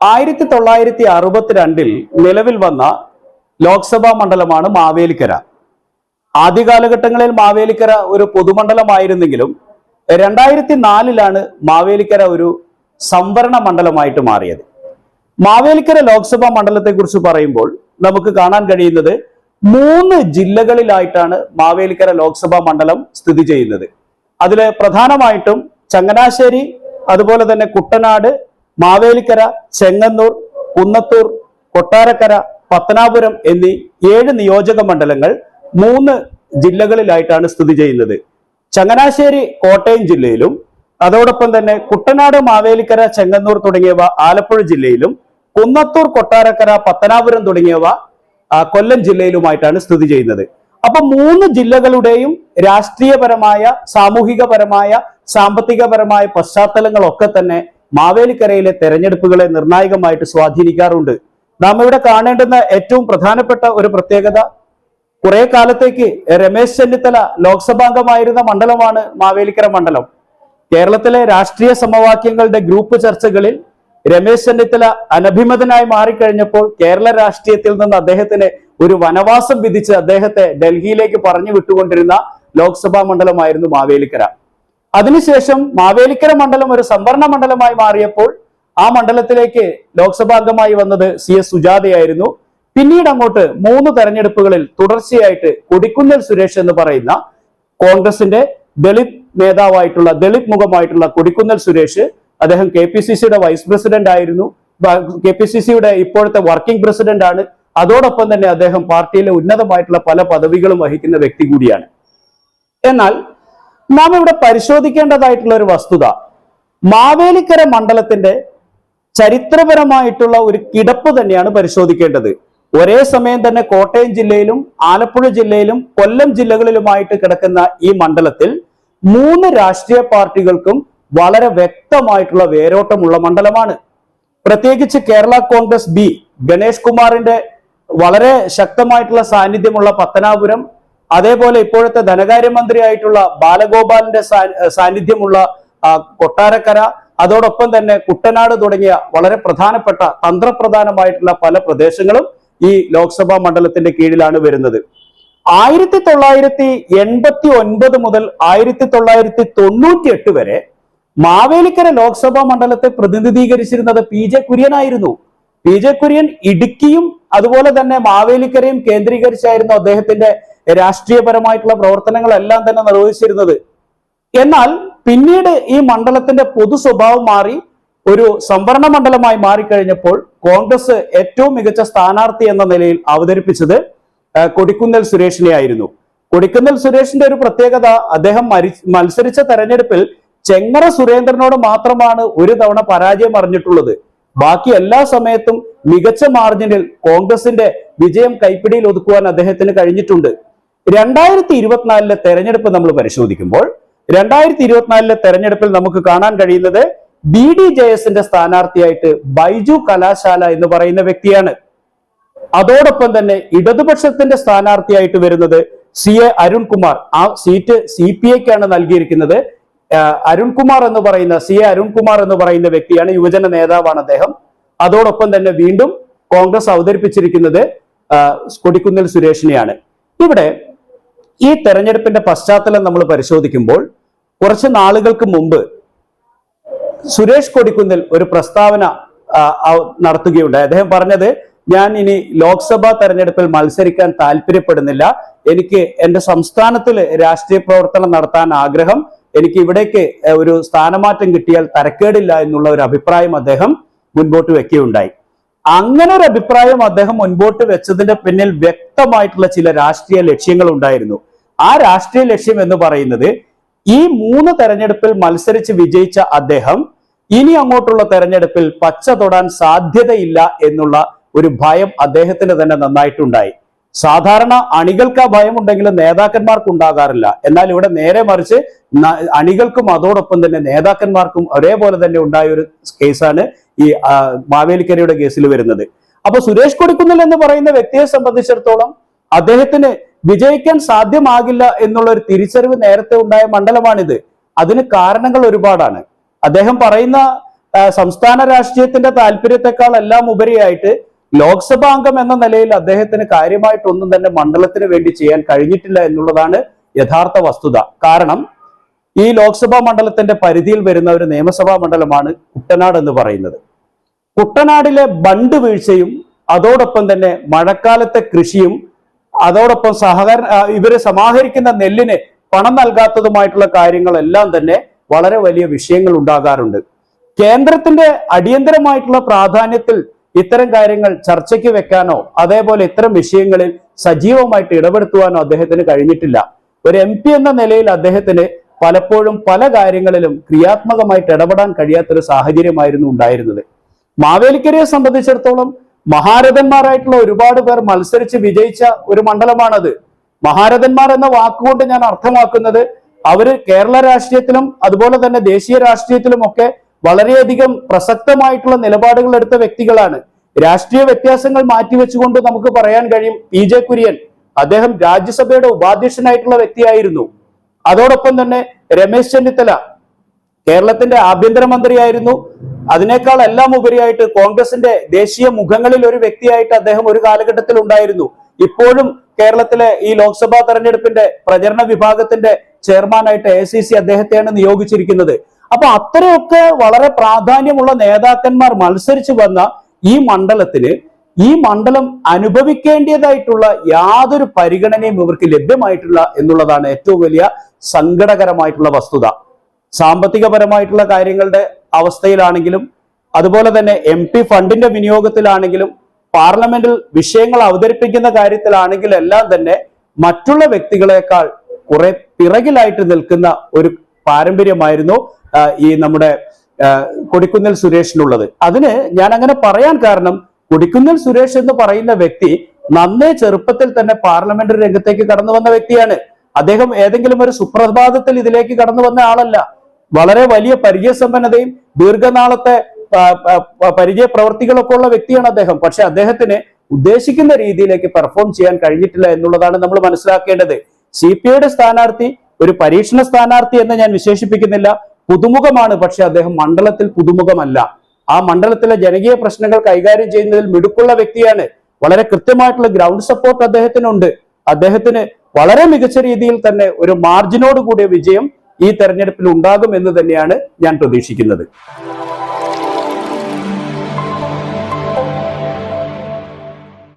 ആയിരത്തി തൊള്ളായിരത്തി അറുപത്തിരണ്ടിൽ നിലവിൽ വന്ന ലോക്സഭാ മണ്ഡലമാണ് മാവേലിക്കര. ആദ്യ കാലഘട്ടങ്ങളിൽ മാവേലിക്കര ഒരു പൊതുമണ്ഡലമായിരുന്നെങ്കിലും രണ്ടായിരത്തി നാലിലാണ് മാവേലിക്കര ഒരു സംവരണ മണ്ഡലമായിട്ട് മാറിയത്. മാവേലിക്കര ലോക്സഭാ മണ്ഡലത്തെക്കുറിച്ച് പറയുമ്പോൾ നമുക്ക് കാണാൻ കഴിയുന്നത് മൂന്ന് ജില്ലകളിലായിട്ടാണ് മാവേലിക്കര ലോക്സഭാ മണ്ഡലം സ്ഥിതി ചെയ്യുന്നത്. അതിൽ പ്രധാനമായിട്ടും ചങ്ങനാശ്ശേരി അതുപോലെ തന്നെ കുട്ടനാട് മാവേലിക്കര ചെങ്ങന്നൂർ കുന്നത്തൂർ കൊട്ടാരക്കര പത്തനാപുരം എന്നീ ഏഴ് നിയോജക മണ്ഡലങ്ങൾ മൂന്ന് ജില്ലകളിലായിട്ടാണ് സ്ഥിതി ചെയ്യുന്നത്. ചങ്ങനാശ്ശേരി കോട്ടയം ജില്ലയിലും അതോടൊപ്പം തന്നെ കുട്ടനാട് മാവേലിക്കര ചെങ്ങന്നൂർ തുടങ്ങിയവ ആലപ്പുഴ ജില്ലയിലും കുന്നത്തൂർ കൊട്ടാരക്കര പത്തനാപുരം തുടങ്ങിയവ കൊല്ലം ജില്ലയിലുമായിട്ടാണ് സ്ഥിതി ചെയ്യുന്നത്. അപ്പൊ മൂന്ന് ജില്ലകളുടെയും രാഷ്ട്രീയപരമായ സാമൂഹികപരമായ സാമ്പത്തികപരമായ പശ്ചാത്തലങ്ങളൊക്കെ തന്നെ മാവേലിക്കരയിലെ തെരഞ്ഞെടുപ്പുകളെ നിർണായകമായിട്ട് സ്വാധീനിക്കാറുണ്ട്. നാം ഇവിടെ കാണേണ്ടുന്ന ഏറ്റവും പ്രധാനപ്പെട്ട ഒരു പ്രത്യേകത കുറെ കാലത്തേക്ക് രമേശ് ചെന്നിത്തല ലോക്സഭാംഗമായിരുന്ന മണ്ഡലമാണ് മാവേലിക്കര മണ്ഡലം. കേരളത്തിലെ രാഷ്ട്രീയ സമവാക്യങ്ങളുടെ ഗ്രൂപ്പ് ചർച്ചകളിൽ രമേശ് ചെന്നിത്തല അനഭിമതനായി മാറിക്കഴിഞ്ഞപ്പോൾ കേരള രാഷ്ട്രീയത്തിൽ നിന്ന് അദ്ദേഹത്തിന് ഒരു വനവാസം വിധിച്ച് അദ്ദേഹത്തെ ഡൽഹിയിലേക്ക് പറഞ്ഞു വിട്ടുകൊണ്ടിരുന്ന ലോക്സഭാ മണ്ഡലമായിരുന്നു മാവേലിക്കര. അതിനുശേഷം മാവേലിക്കര മണ്ഡലം ഒരു സംവരണ മണ്ഡലമായി മാറിയപ്പോൾ ആ മണ്ഡലത്തിലേക്ക് ലോക്സഭാ അംഗമായി വന്നത് സി എസ് സുജാതയായിരുന്നു. പിന്നീട് അങ്ങോട്ട് മൂന്ന് തെരഞ്ഞെടുപ്പുകളിൽ തുടർച്ചയായിട്ട് കൊടിക്കുന്നൽ സുരേഷ് എന്ന് പറയുന്ന കോൺഗ്രസിന്റെ ദളിത് നേതാവായിട്ടുള്ള ദളിത് മുഖമായിട്ടുള്ള കൊടിക്കുന്നൽ സുരേഷ് അദ്ദേഹം കെ പി സി സിയുടെ വൈസ് പ്രസിഡന്റ് ആയിരുന്നു. കെ പി സി സിയുടെ ഇപ്പോഴത്തെ വർക്കിംഗ് പ്രസിഡന്റ് ആണ്. അതോടൊപ്പം തന്നെ അദ്ദേഹം പാർട്ടിയിലെ ഉന്നതമായിട്ടുള്ള പല പദവികളും വഹിക്കുന്ന വ്യക്തി കൂടിയാണ്. എന്നാൽ നാം ഇവിടെ പരിശോധിക്കേണ്ടതായിട്ടുള്ള ഒരു വസ്തുത. മാവേലിക്കര മണ്ഡലത്തിന്റെ ചരിത്രപരമായിട്ടുള്ള ഒരു കിടപ്പ് തന്നെയാണ് പരിശോധിക്കേണ്ടത്. ഒരേ സമയം തന്നെ കോട്ടയം ജില്ലയിലും ആലപ്പുഴ ജില്ലയിലും കൊല്ലം ജില്ലകളിലുമായിട്ട് കിടക്കുന്ന ഈ മണ്ഡലത്തിൽ മൂന്ന് രാഷ്ട്രീയ പാർട്ടികൾക്കും വളരെ വ്യക്തമായിട്ടുള്ള വേരോട്ടമുള്ള മണ്ഡലമാണ്. പ്രത്യേകിച്ച് കേരള കോൺഗ്രസ് ബി ഗണേഷ് കുമാറിന്റെ വളരെ ശക്തമായിട്ടുള്ള സാന്നിധ്യമുള്ള പത്തനാപുരം അതേപോലെ ഇപ്പോഴത്തെ ധനകാര്യമന്ത്രിയായിട്ടുള്ള ബാലഗോപാലിന്റെ സാന്നിധ്യമുള്ള കൊട്ടാരക്കര അതോടൊപ്പം തന്നെ കുട്ടനാട് തുടങ്ങിയ വളരെ പ്രധാനപ്പെട്ട തന്ത്രപ്രധാനമായിട്ടുള്ള പല പ്രദേശങ്ങളും ഈ ലോക്സഭാ മണ്ഡലത്തിന്റെ കീഴിലാണ് വരുന്നത്. ആയിരത്തി തൊള്ളായിരത്തി എൺപത്തി ഒൻപത് മുതൽ ആയിരത്തി തൊള്ളായിരത്തി തൊണ്ണൂറ്റി എട്ട് വരെ മാവേലിക്കര ലോക്സഭാ മണ്ഡലത്തെ പ്രതിനിധീകരിച്ചിരുന്നത് പി ജെ കുര്യനായിരുന്നു. പി ജെ കുര്യൻ ഇടുക്കിയും അതുപോലെ തന്നെ മാവേലിക്കരയും കേന്ദ്രീകരിച്ചായിരുന്നു അദ്ദേഹത്തിന്റെ രാഷ്ട്രീയപരമായിട്ടുള്ള പ്രവർത്തനങ്ങളെല്ലാം തന്നെ നിർവഹിച്ചിരുന്നത്. എന്നാൽ പിന്നീട് ഈ മണ്ഡലത്തിന്റെ പൊതു സ്വഭാവം മാറി ഒരു സംവരണ മണ്ഡലമായി മാറിക്കഴിഞ്ഞപ്പോൾ കോൺഗ്രസ് ഏറ്റവും മികച്ച സ്ഥാനാർത്ഥി എന്ന നിലയിൽ അവതരിപ്പിച്ചത് കൊടിക്കുന്നൽ സുരേഷിനെ ആയിരുന്നു. കൊടിക്കുന്നിൽ സുരേഷിന്റെ ഒരു പ്രത്യേകത അദ്ദേഹം മത്സരിച്ച തെരഞ്ഞെടുപ്പിൽ ചെങ്ങറ സുരേന്ദ്രനോട് മാത്രമാണ് ഒരു തവണ പരാജയം അറിഞ്ഞിട്ടുള്ളത്. ബാക്കി എല്ലാ സമയത്തും മികച്ച മാർജിനിൽ കോൺഗ്രസിന്റെ വിജയം കൈപ്പിടിയിൽ ഒതുക്കുവാൻ അദ്ദേഹത്തിന് കഴിഞ്ഞിട്ടുണ്ട്. രണ്ടായിരത്തി ഇരുപത്തിനാലിലെ തെരഞ്ഞെടുപ്പ് നമ്മൾ പരിശോധിക്കുമ്പോൾ രണ്ടായിരത്തി ഇരുപത്തിനാലിലെ തെരഞ്ഞെടുപ്പിൽ നമുക്ക് കാണാൻ കഴിയുന്നത് ബി ഡി ജെ എസിന്റെ സ്ഥാനാർത്ഥിയായിട്ട് ബൈജു കലാശാല എന്ന് പറയുന്ന വ്യക്തിയാണ്. അതോടൊപ്പം തന്നെ ഇടതുപക്ഷത്തിന്റെ സ്ഥാനാർത്ഥിയായിട്ട് വരുന്നത് സി എ അരുൺകുമാർ. ആ സീറ്റ് സി പി ഐക്കാണ് നൽകിയിരിക്കുന്നത്. അരുൺകുമാർ എന്ന് പറയുന്ന സി എ അരുൺകുമാർ എന്ന് പറയുന്ന വ്യക്തിയാണ് യുവജന നേതാവാണ് അദ്ദേഹം. അതോടൊപ്പം തന്നെ വീണ്ടും കോൺഗ്രസ് അവതരിപ്പിച്ചിരിക്കുന്നത് കൊടിക്കുന്നിൽ സുരേഷിനെയാണ്. ഇവിടെ ഈ തെരഞ്ഞെടുപ്പിന്റെ പശ്ചാത്തലം നമ്മൾ പരിശോധിക്കുമ്പോൾ കുറച്ച് നാളുകൾക്ക് മുമ്പ് സുരേഷ് കൊടിക്കുന്നിൽ ഒരു പ്രസ്താവന നടത്തുകയുണ്ടായി. അദ്ദേഹം പറഞ്ഞത് ഞാൻ ഇനി ലോക്സഭാ തെരഞ്ഞെടുപ്പിൽ മത്സരിക്കാൻ താല്പര്യപ്പെടുന്നില്ല. എനിക്ക് എന്റെ സംസ്ഥാനത്തിൽ രാഷ്ട്രീയ പ്രവർത്തനം നടത്താൻ ആഗ്രഹം. എനിക്ക് ഇവിടേക്ക് ഒരു സ്ഥാനമാറ്റം കിട്ടിയാൽ തരക്കേടില്ല എന്നുള്ള ഒരു അഭിപ്രായം അദ്ദേഹം മുൻപോട്ട് വെക്കുകയുണ്ടായി. അങ്ങനെ ഒരു അഭിപ്രായം അദ്ദേഹം മുൻപോട്ട് വെച്ചതിന്റെ പിന്നിൽ വ്യക്തമായിട്ടുള്ള ചില രാഷ്ട്രീയ ലക്ഷ്യങ്ങൾ ഉണ്ടായിരുന്നു. ആ രാഷ്ട്രീയ ലക്ഷ്യം എന്ന് പറയുന്നത് ഈ മൂന്ന് തെരഞ്ഞെടുപ്പിൽ മത്സരിച്ച് വിജയിച്ച അദ്ദേഹം ഇനി അങ്ങോട്ടുള്ള തെരഞ്ഞെടുപ്പിൽ പച്ച തൊടാൻ സാധ്യതയില്ല എന്നുള്ള ഒരു ഭയം അദ്ദേഹത്തിന് തന്നെ നന്നായിട്ടുണ്ടായി. സാധാരണ അണികൾക്ക് ആ ഭയം ഉണ്ടെങ്കിലും നേതാക്കന്മാർക്ക് ഉണ്ടാകാറില്ല. എന്നാൽ ഇവിടെ നേരെ മറിച്ച് അണികൾക്കും അതോടൊപ്പം തന്നെ നേതാക്കന്മാർക്കും ഒരേപോലെ തന്നെ ഉണ്ടായ ഒരു കേസാണ് ഈ മാവേലിക്കരയുടെ കേസിൽ വരുന്നത്. അപ്പൊ സുരേഷ് കൊടിക്കുന്നിൽ എന്ന് പറയുന്ന വ്യക്തിയെ സംബന്ധിച്ചിടത്തോളം അദ്ദേഹത്തിന് വിജയിക്കാൻ സാധ്യമാകില്ല എന്നുള്ള ഒരു തിരിച്ചറിവ് നേരത്തെ ഉണ്ടായ മണ്ഡലമാണിത്. അതിന് കാരണങ്ങൾ ഒരുപാടാണ്. അദ്ദേഹം പറയുന്ന സംസ്ഥാന രാഷ്ട്രീയത്തിന്റെ താല്പര്യത്തെക്കാൾ എല്ലാം ഉപരിയായിട്ട് ലോക്സഭാ അംഗം എന്ന നിലയിൽ അദ്ദേഹത്തിന് കാര്യമായിട്ടൊന്നും തന്നെ മണ്ഡലത്തിന് വേണ്ടി ചെയ്യാൻ കഴിഞ്ഞിട്ടില്ല എന്നുള്ളതാണ് യഥാർത്ഥ വസ്തുത. കാരണം ഈ ലോക്സഭാ മണ്ഡലത്തിന്റെ പരിധിയിൽ വരുന്ന ഒരു നിയമസഭാ മണ്ഡലമാണ് കുട്ടനാട് എന്ന് പറയുന്നത്. കുട്ടനാടിലെ ബണ്ട് വീഴ്ചയും അതോടൊപ്പം തന്നെ മഴക്കാലത്തെ കൃഷിയും അതോടൊപ്പം സഹകരണ ഇവർ സമാഹരിക്കുന്ന നെല്ലിന് പണം നൽകാത്തതുമായിട്ടുള്ള കാര്യങ്ങളെല്ലാം തന്നെ വളരെ വലിയ വിഷയങ്ങൾ ഉണ്ടാകാറുണ്ട്. കേന്ദ്രത്തിന്റെ അടിയന്തരമായിട്ടുള്ള പ്രാധാന്യത്തിൽ ഇത്തരം കാര്യങ്ങൾ ചർച്ചയ്ക്ക് വെക്കാനോ അതേപോലെ ഇത്തരം വിഷയങ്ങളിൽ സജീവമായിട്ട് ഇടപെടുത്തുവാനോ അദ്ദേഹത്തിന് കഴിഞ്ഞിട്ടില്ല. ഒരു എം എന്ന നിലയിൽ അദ്ദേഹത്തിന് പലപ്പോഴും പല കാര്യങ്ങളിലും ക്രിയാത്മകമായിട്ട് ഇടപെടാൻ കഴിയാത്തൊരു സാഹചര്യമായിരുന്നു ഉണ്ടായിരുന്നത്. മാവേലിക്കരയെ സംബന്ധിച്ചിടത്തോളം മഹാരഥന്മാരായിട്ടുള്ള ഒരുപാട് പേർ മത്സരിച്ച് വിജയിച്ച ഒരു മണ്ഡലമാണത്. മഹാരഥന്മാർ എന്ന വാക്കുകൊണ്ട് ഞാൻ അർത്ഥമാക്കുന്നത് അവർ കേരള രാഷ്ട്രീയത്തിലും അതുപോലെ തന്നെ ദേശീയ രാഷ്ട്രീയത്തിലും ഒക്കെ വളരെയധികം പ്രസക്തമായിട്ടുള്ള നിലപാടുകൾ എടുത്ത വ്യക്തികളാണ്. രാഷ്ട്രീയ വ്യത്യാസങ്ങൾ മാറ്റിവെച്ചുകൊണ്ട് നമുക്ക് പറയാൻ കഴിയും പി ജെ കുര്യൻ. അദ്ദേഹം രാജ്യസഭയുടെ ഉപാധ്യക്ഷനായിട്ടുള്ള വ്യക്തിയായിരുന്നു. അതോടൊപ്പം തന്നെ രമേശ് ചെന്നിത്തല. കേരളത്തിന്റെ ആഭ്യന്തരമന്ത്രിയായിരുന്നു. അതിനേക്കാൾ എല്ലാം ഉപരിയായിട്ട് കോൺഗ്രസിന്റെ ദേശീയ മുഖങ്ങളിൽ ഒരു വ്യക്തിയായിട്ട് അദ്ദേഹം ഒരു കാലഘട്ടത്തിൽ ഉണ്ടായിരുന്നു. ഇപ്പോഴും കേരളത്തിലെ ഈ ലോക്സഭാ തെരഞ്ഞെടുപ്പിന്റെ പ്രചരണ വിഭാഗത്തിന്റെ ചെയർമാനായിട്ട് എ സി സി അദ്ദേഹത്തെയാണ് നിയോഗിച്ചിരിക്കുന്നത്. അപ്പൊ അത്രയൊക്കെ വളരെ പ്രാധാന്യമുള്ള നേതാക്കന്മാർ മത്സരിച്ചു വന്ന ഈ മണ്ഡലത്തിന് ഈ മണ്ഡലം അനുഭവിക്കേണ്ടതായിട്ടുള്ള യാതൊരു പരിഗണനയും ഇവർക്ക് ലഭ്യമായിട്ടില്ല എന്നുള്ളതാണ് ഏറ്റവും വലിയ സങ്കടകരമായിട്ടുള്ള വസ്തുത. സാമ്പത്തികപരമായിട്ടുള്ള കാര്യങ്ങളുടെ അവസ്ഥയിലാണെങ്കിലും അതുപോലെ തന്നെ എം പി ഫണ്ടിന്റെ വിനിയോഗത്തിലാണെങ്കിലും പാർലമെന്റിൽ വിഷയങ്ങൾ അവതരിപ്പിക്കുന്ന കാര്യത്തിലാണെങ്കിലും എല്ലാം തന്നെ മറ്റുള്ള വ്യക്തികളെക്കാൾ കുറെ പിറകിലായിട്ട് നിൽക്കുന്ന ഒരു പാരമ്പര്യമായിരുന്നു ഈ നമ്മുടെ കൊടിക്കുന്നിൽ സുരേഷിനുള്ളത്. അതിന് ഞാൻ അങ്ങനെ പറയാൻ കാരണം കൊടിക്കുന്നിൽ സുരേഷ് എന്ന് പറയുന്ന വ്യക്തി നന്നേ ചെറുപ്പത്തിൽ തന്നെ പാർലമെന്ററി രംഗത്തേക്ക് കടന്നു വന്ന വ്യക്തിയാണ്. അദ്ദേഹം ഏതെങ്കിലും ഒരു സുപ്രഭാതത്തിൽ ഇതിലേക്ക് കടന്നു വന്ന ആളല്ല. വളരെ വലിയ പരിചയസമ്പന്നതയും ദീർഘനാളത്തെ പരിചയ പ്രവർത്തികളൊക്കെ ഉള്ള വ്യക്തിയാണ് അദ്ദേഹം. പക്ഷെ അദ്ദേഹത്തിന് ഉദ്ദേശിക്കുന്ന രീതിയിലേക്ക് പെർഫോം ചെയ്യാൻ കഴിഞ്ഞിട്ടില്ല എന്നുള്ളതാണ് നമ്മൾ മനസ്സിലാക്കേണ്ടത്. സി പി ഐയുടെ സ്ഥാനാർത്ഥി ഒരു പരീക്ഷണ സ്ഥാനാർത്ഥി എന്ന് ഞാൻ വിശേഷിപ്പിക്കുന്നില്ല. പുതുമുഖമാണ് പക്ഷെ അദ്ദേഹം മണ്ഡലത്തിൽ പുതുമുഖമല്ല. ആ മണ്ഡലത്തിലെ ജനകീയ പ്രശ്നങ്ങൾ കൈകാര്യം ചെയ്യുന്നതിൽ മിടുക്കുള്ള വ്യക്തിയാണ്. വളരെ കൃത്യമായിട്ടുള്ള ഗ്രൗണ്ട് സപ്പോർട്ട് അദ്ദേഹത്തിനുണ്ട്. അദ്ദേഹത്തിന് വളരെ മികച്ച രീതിയിൽ തന്നെ ഒരു മാർജിനോട് കൂടിയ വിജയം ഈ തെരഞ്ഞെടുപ്പിൽ ഉണ്ടാകും എന്ന് തന്നെയാണ് ഞാൻ പ്രതീക്ഷിക്കുന്നത്.